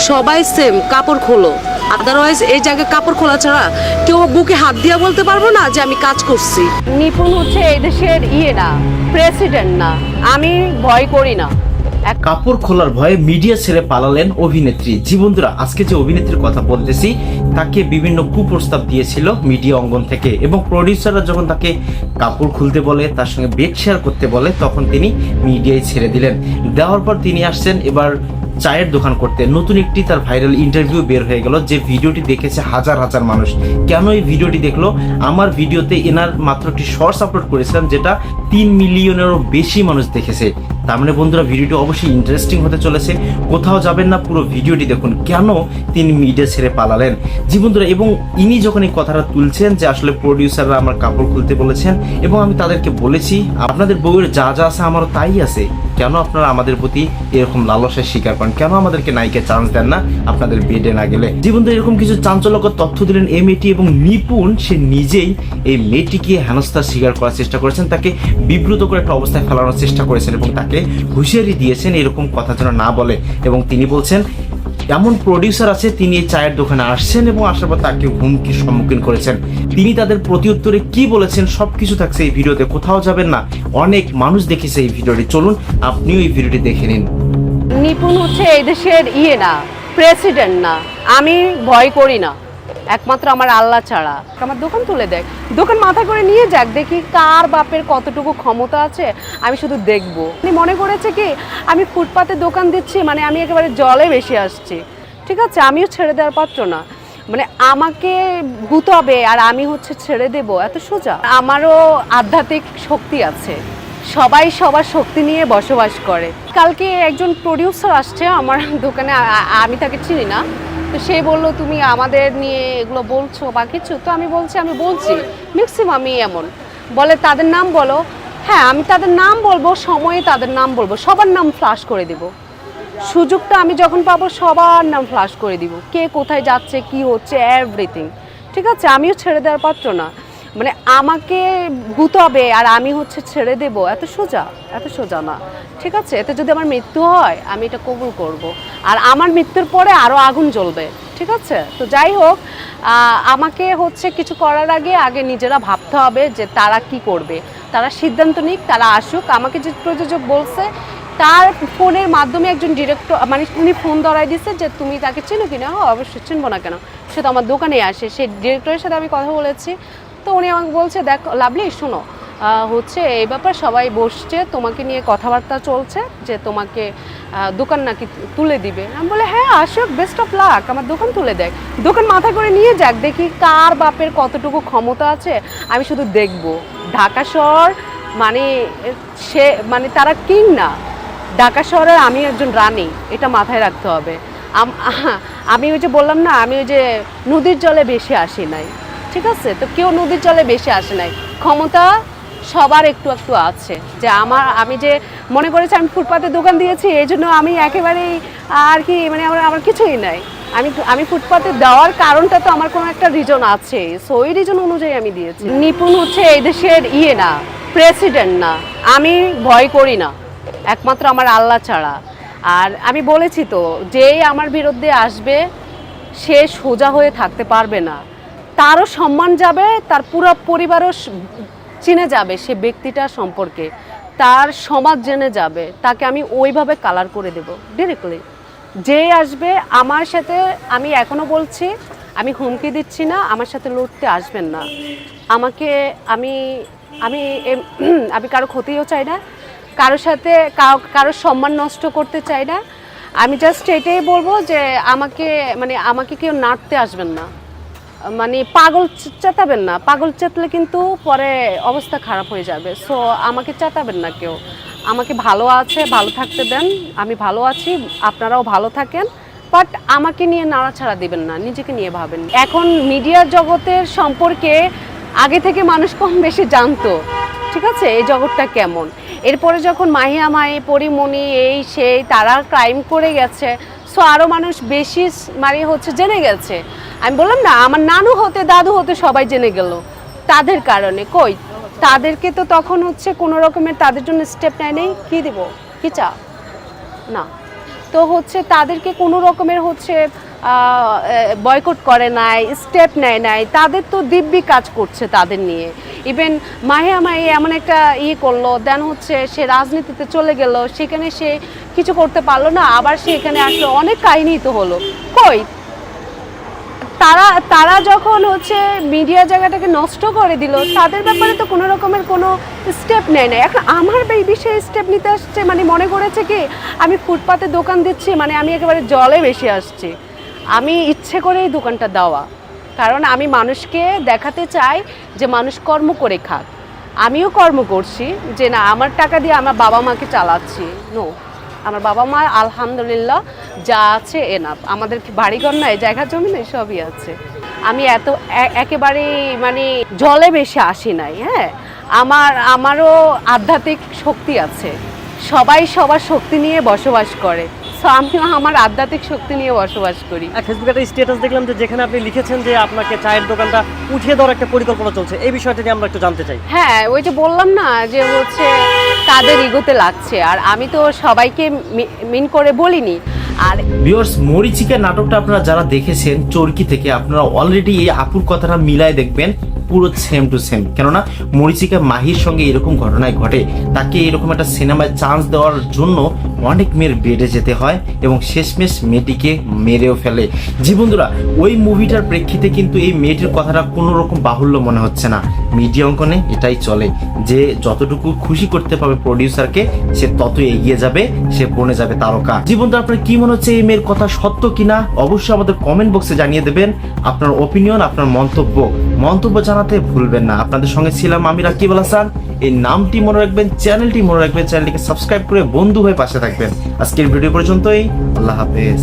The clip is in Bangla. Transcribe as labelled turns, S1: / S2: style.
S1: সবাই সেম কাপড় খোলো। আদারওয়াইজ এই জায়গায় কাপড় খোলা ছাড়া কেউ বুকে হাত দিয়া বলতে পারব না যে আমি কাজ করছি।
S2: নিপুণ হচ্ছে এই দেশের ইয়ে না প্রেসিডেন্ট না। আমি ভয় করি না। এক-
S3: কাপড় খোলার ভয়ে মিডিয়া ছেড়ে পালালেন অভিনেত্রী। জীবনদুরা আজকে যে অভিনেত্রীর কথা বলতেছি তাকে বিভিন্ন কুপ্রস্তাব দিয়েছিল মিডিয়া অঙ্গন থেকে এবং প্রডিউসাররা যখন তাকে কাপড় খুলতে বলে তার সঙ্গে বেড শেয়ার করতে বলে তখন তিনি মিডিয়ায় ছেড়ে দিলেন। দেওয়ার পর তিনি আসছেন এবার চায়ের দোকান করতে। নতুন একটি তার ভাইরাল ইন্টারভিউ বের হয়ে গেল যে ভিডিওটি দেখেছে হাজার হাজার মানুষ। কেন এই ভিডিওটি দেখল? আমার ভিডিওতে এনার মাত্র একটি শর্টস আপলোড করেছিলাম যেটা তিন মিলিয়নেরও বেশি মানুষ দেখেছে। তার মানে বন্ধুরা, ভিডিওটি অবশ্যই ইন্টারেস্টিং হতে চলেছে। কোথাও যাবেন না, পুরো ভিডিওটি দেখুন। কেন তিনি মিডিয়া ছেড়ে পালালেন? জি বন্ধুরা, এবং ইনি যখন এই কথাটা তুলছেন যে আসলে প্রডিউসাররা আমার কাপড় খুলতে বলেছেন, এবং আমি তাদেরকে বলেছি, আপনাদের বউয়ের যা যা আছে আমারও তাই আছে। কেন আপনারা আমাদের প্রতি এরকম লালসার শিকার করেন কেন আমাদেরকে নায়িকা চান্স দেন না আপনাদের বেডে না গেলে? জীবন এরকম কিছু চাঞ্চল্যকর তথ্য দিলেন এই মেয়েটি এবং নিপুণ। সে নিজেই এই মেয়েটিকে হেনস্থার শিকার করার চেষ্টা করেছেন, তাকে বিব্রত করে একটা অবস্থায় ফেলানোর চেষ্টা করেছেন এবং তাকে হুঁশিয়ারি দিয়েছেন এরকম কথা যেন না বলে। এবং তিনি বলছেন এমন প্রডিউসার আছে, তিনি এই চায়ের দোকানে আসছেন এবং আসার পর তাকে হুমকির সম্মুখীন করেছেন। তিনি তাদের প্রতি উত্তরে কি বলেছেন, সবকিছু থাকছে এই ভিডিওতে, কোথাও যাবেন না। অনেক মানুষ দেখেছে এই ভিডিওটি। চলুন, আপনিও এই ভিডিওটি দেখে নিন।
S2: নিপুণ হচ্ছে এই দেশের ইয়ে না প্রেসিডেন্ট না। আমি ভয় করি না। একমাত্র আমার আল্লাহ ছাড়া। আমার দোকান তুলে দেখ। দোকান মাথা করে নিয়ে যাক, দেখি কার বাপের কতটুকু ক্ষমতা আছে, আমি শুধু দেখব। উনি মনে করেছে কি, আমি ফুটপাতে দোকান দিচ্ছি মানে আমি একেবারে জলে বেশি আসছি। ঠিক আছে, আমিও ছেড়ে দেওয়ার পাত্র না। মানে আমাকে গুতাবে আর আমি হচ্ছে ছেড়ে দেব, এত সোজা। আমারও আধ্যাত্মিক শক্তি আছে। সবাই সবার শক্তি নিয়ে বসবাস করে। কালকে একজন প্রডিউসার আসছে আমার দোকানে আমি তাকে চিনি না। তো সে বলল, তুমি আমাদের নিয়ে এগুলো বলছো বা কিছু? তো আমি বলছি আমি বলছি ম্যাক্সিমামই এমন। বলে, তাদের নাম বলো। হ্যাঁ আমি তাদের নাম বলব, সময়ে তাদের নাম বলব, সবার নাম ফ্লাশ করে দেবো। সুযোগটা আমি যখন পাবো, সবার নাম ফ্লাশ করে দিব। কে কোথায় যাচ্ছে, কি হচ্ছে এভরিথিং ঠিক আছে? আমিও ছেড়ে দেওয়ার পাত্র না। মানে আমাকে গুতাবে আর আমি হচ্ছে ছেড়ে দেব, এত সোজা এত সোজা না। ঠিক আছে? এতে যদি আমার মৃত্যু হয়, আমি এটা কবুল করব। আর আমার মৃত্যুর পরে আরও আগুন জ্বলবে। ঠিক আছে? তো যাই হোক আমাকে হচ্ছে কিছু করার আগে আগে নিজেরা ভাবতে হবে যে তারা কি করবে। তারা সিদ্ধান্ত নিক, তারা আসুক। আমাকে যে প্রযোজক বলছে, তার ফোনের মাধ্যমে একজন ডিরেক্টর মানে উনি ফোন ধরাই দিচ্ছে যে তুমি তাকে চিনো কিনা? হ্যাঁ অবশ্যই চিনবো না কেন। সে তো আমার দোকানে আসে। সেই ডিরেক্টরের সাথে আমি কথা বলেছি। তো উনি আমাকে বলছে, দেখ, লাভলি, শোনো হচ্ছে এই ব্যাপার, সবাই বসছে, তোমাকে নিয়ে কথাবার্তা চলছে, যে তোমাকে দোকান নাকি তুলে দিবে। আমি বলে হ্যাঁ আসুক বেস্ট অফ লাক আমার দোকান তুলে দেখ। দোকান মাথা করে নিয়ে যাক, দেখি কার বাপের কতটুকু ক্ষমতা আছে, আমি শুধু দেখব। ঢাকা শহর মানে সে মানে তারা কিং না। ঢাকা শহরের আমি একজন রানী, এটা মাথায় রাখতে হবে। আমি ওই যে বললাম না, আমি ওই যে নদীর জলে বেশি আসি নাই। ঠিক আছে? তো কেউ নদীর জলে বেশি আসে নাই। ক্ষমতা সবার একটু একটু আছে। যে আমার, আমি যে মনে করেছি আমি ফুটপাতে দোকান দিয়েছি, এই জন্য আমি একেবারেই আর কি মানে আমার আমার কিছুই নাই। আমি আমি ফুটপাতে দেওয়ার কারণটা তো আমার কোনো একটা রিজন আছে। সো ওই রিজন অনুযায়ী আমি দিয়েছি। নিপুণ হচ্ছে এই দেশের ইয়ে না প্রেসিডেন্ট না। আমি ভয় করি না। একমাত্র আমার আল্লাহ ছাড়া। আর আমি বলেছি তো, যেই আমার বিরুদ্ধে আসবে, সে সোজা হয়ে থাকতে পারবে না। তারও সম্মান যাবে, তার পুরো পরিবারও চিনে যাবে সে ব্যক্তিটা সম্পর্কে। তার সমাজ জেনে যাবে, তাকে আমি ওইভাবে কালার করে দেব ডিরেক্টলি যে আসবে, আমার সাথে আমি এখনও বলছি, আমি হুমকি দিচ্ছি না, আমার সাথে লড়তে আসবেন না। আমাকে আমি আমি আমি কারও ক্ষতিও চাই না কারোর সাথে কারো- কারোর সম্মান নষ্ট করতে চাই না। আমি জাস্ট এটাই বলব যে আমাকে মানে আমাকে কেউ নাড়তে আসবেন না। মানে পাগল চেতাবেন না। পাগল চেতলে কিন্তু পরে অবস্থা খারাপ হয়ে যাবে। সো আমাকে চেতাবেন না কেউ। আমাকে ভালো আছে, ভালো থাকতে দেন। আমি ভালো আছি, আপনারাও ভালো থাকেন। বাট আমাকে নিয়ে নাড়াছাড়া দিবেন না, নিজেকে নিয়ে ভাবেন। এখন মিডিয়ার জগতের সম্পর্কে আগে থেকে মানুষ কম বেশি জানতো, ঠিক আছে? এই জগৎটা কেমন? এরপরে যখন মাহিয়া মাই, পরিমণি, এই, সেই, তারা ক্রাইম করে গেছে। সো আরও মানুষ বেশি মানে হচ্ছে জেনে গেছে। আমি বললাম না, আমার নানু হতে, দাদু হতে সবাই জেনে গেল। তাদের কারণে। কই? তাদেরকে তো তখন হচ্ছে কোনো রকমের তাদের জন্য স্টেপ নেয় নেই। কী দিব? কী চা? না। তো হচ্ছে তাদেরকে কোনো রকমের হচ্ছে বয়কট করে নাই স্টেপ নেয় নাই। তাদের তো দিব্যি কাজ করছে তাদের নিয়ে। ইভেন মাহিয়া মাহি এমন একটা ইয়ে করল, দেন হচ্ছে সে রাজনীতিতে চলে গেল, সেখানে সে কিছু করতে পারল না, আবার সে এখানে আসলো। অনেক কাহিনী তো হলো। কই? তারা তারা যখন হচ্ছে মিডিয়া জায়গাটাকে নষ্ট করে দিল, তাদের ব্যাপারে তো কোনো রকমের কোনো স্টেপ নেয় না এখন আমার এই বিষয়ে স্টেপ নিতে আসছে মানে মনে করেছে কি, আমি ফুটপাতে দোকান দিচ্ছি মানে আমি একেবারে জলে বেশি আসছি। আমি ইচ্ছে করেই দোকানটা দেওয়া। কারণ আমি মানুষকে দেখাতে চাই যে মানুষ কর্ম করে খাক। আমিও কর্ম করছি যে না, আমার টাকা দিয়ে আমার বাবা মাকে চালাচ্ছি। নো আমার বাবা মা আলহামদুলিল্লাহ যা আছে এনাফ আমাদের বাড়িঘর নাই? জায়গা জমি নাই? সবই আছে। আমি এত একেবারে মানে জলে বেশি আসি নাই হ্যাঁ? আমার আমারও আধ্যাত্মিক শক্তি আছে। সবাই সবার শক্তি নিয়ে বসবাস করে। সো আমিও আমার আধ্যাত্মিক শক্তি নিয়ে বসবাস করি।
S4: ফেসবুকে একটা স্ট্যাটাস দেখলাম যে যেখানে আপনি লিখেছেন যে আপনাকে চায়ের দোকানটা উঠিয়ে দেওয়ার একটা পরিকল্পনা চলছে। এই বিষয়টা নিয়ে আমরা একটু জানতে চাই।
S2: হ্যাঁ ওই যে বললাম না যে হচ্ছে তাদের ইগোতে লাগছে, আর আমি তো সবাইকে মিন করে বলিনি। আর
S3: ভিউয়ার্স মরিচিকা নাটকটা আপনারা যারা দেখেছেন, চরকি থেকে আপনারা অলরেডি এই আপুর কথাটা মিলায় দেখবেন। পুরো সেম টু সেম কেননা মরিচিকা মাহির সঙ্গে এরকম ঘটনায় ঘটে। তাকে এরকম একটা সিনেমায় চান্স দেওয়ার জন্য অনেক মেয়ের বেডে যেতে হয় এবং শেষমেশ মেয়েটিকে মেরেও ফেলে। জি বন্ধুরা, ওই মুভিটার প্রেক্ষিতে কিন্তু এই মেয়েটির কথাটা কোনো রকম বাহুল্য মনে হচ্ছে না। মিডিয়া অঙ্কনে এটাই চলে। যে যতটুকু খুশি করতে পারবে প্রডিউসারকে সে তত এগিয়ে যাবে, সে বনে যাবে তারকা। জীবন আপনার কি মনে হচ্ছে এই মেয়ের কথা সত্য কিনা? অবশ্যই আমাদের কমেন্ট বক্সে জানিয়ে দেবেন। আপনার ওপিনিয়ন আপনার মন্তব্য। মন্তব্য জানাতে ভুলবেন না। আপনাদের সঙ্গে ছিলাম আমি রাকিব আল হাসান। এই নামটি মনে রাখবেন, চ্যানেলটি মনে রাখবেন, চ্যানেলটিকে সাবস্ক্রাইব করে বন্ধু হয়ে পাশে থাকবেন। আজকের ভিডিও পর্যন্তই, আল্লাহ হাফেজ।